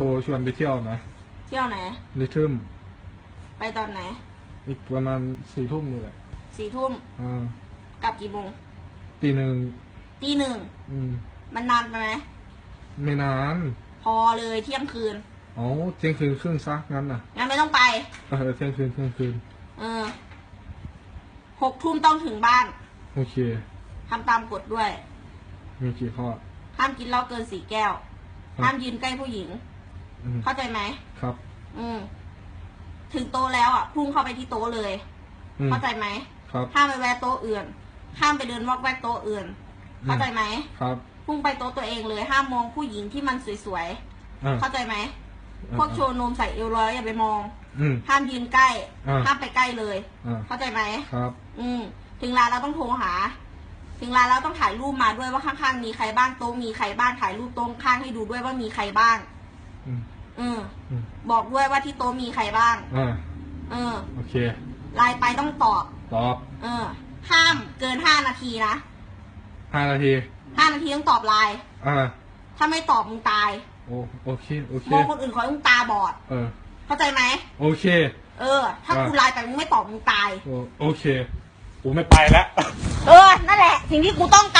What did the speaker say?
รชวนไปเที่ยวนะ เที่ยวไหน ลิทึมไปตอนไหน อีกประมาณสี่ทุ่มนี่แหละสี่ทุ่มอ่ากลับกี่โมงตีหนึ่งตีหนึ่งอืม มันนานไปไหมไม่นาน พอเลยเที่ยงคืนอ๋อเที่ยงคืนครึ่งซะงั้นน่ะงั้นไม่ต้องไป เออเที่ยงคืนเที่ยงคืน เออหกทุ่มต้องถึงบ้านโอเค ทำตามกฎด้วยมีกี่ข้อห้ามกินเหล้าเกินสี่แก้วครับห้ามยืนใกล้ผู้หญิง อืมเข้าใจไหมครับ อืม ถึงโต๊ะแล้วอะพุ่งเข้าไปที่โต๊ะเลย อืมเข้าใจไหมครับ ห้ามไปแวะโต๊ะอื่น ห้ามไปเดินวอกแวกโต๊ะอื่น อืม เข้าใจไหมครับพุ่งไปโต๊ะตัวเองเลย ห้ามมองผู้หญิงที่มันสวยอ่าๆ เข้าใจไหมอ่าพวกโชว์นมใส่เอวลอยอย่าไปมอง อืม ห้ามยืนใกล้ อ่า ห้ามไปใกล้เลย อ่าเข้าใจไหม ครับ อืม ถึงร้านเราต้องโทรหา ถึงร้านเราต้องถ่ายรูปมาด้วยว่าข้างๆมีใครบ้างโต๊ะมีใครบ้างถ่ายรูปโต๊ะข้างให้ดูด้วยว่ามีใครบ้าง อืมอืมอืมบอกด้วยว่าที่โต๊ะมีใครบ้าง อ่าเออโอเค ไลน์ไปต้องตอบ ตอบเออ ห้ามเกินห้านาทีนะห้านาที ห้านาทีต้องตอบไลน์อ่า ถ้าไม่ตอบมึงตายโอโอเค โอเค มองคนอื่นเขาต้องตาบอด เออ เข้าใจไหม โอเค เออ ถ้าอ่ากูไลน์ไปมึงไม่ตอบมึงตาย โอโอเค กูไม่ไปแล้ว เออ นั่นแหละ สิ่งที่กูต้องการ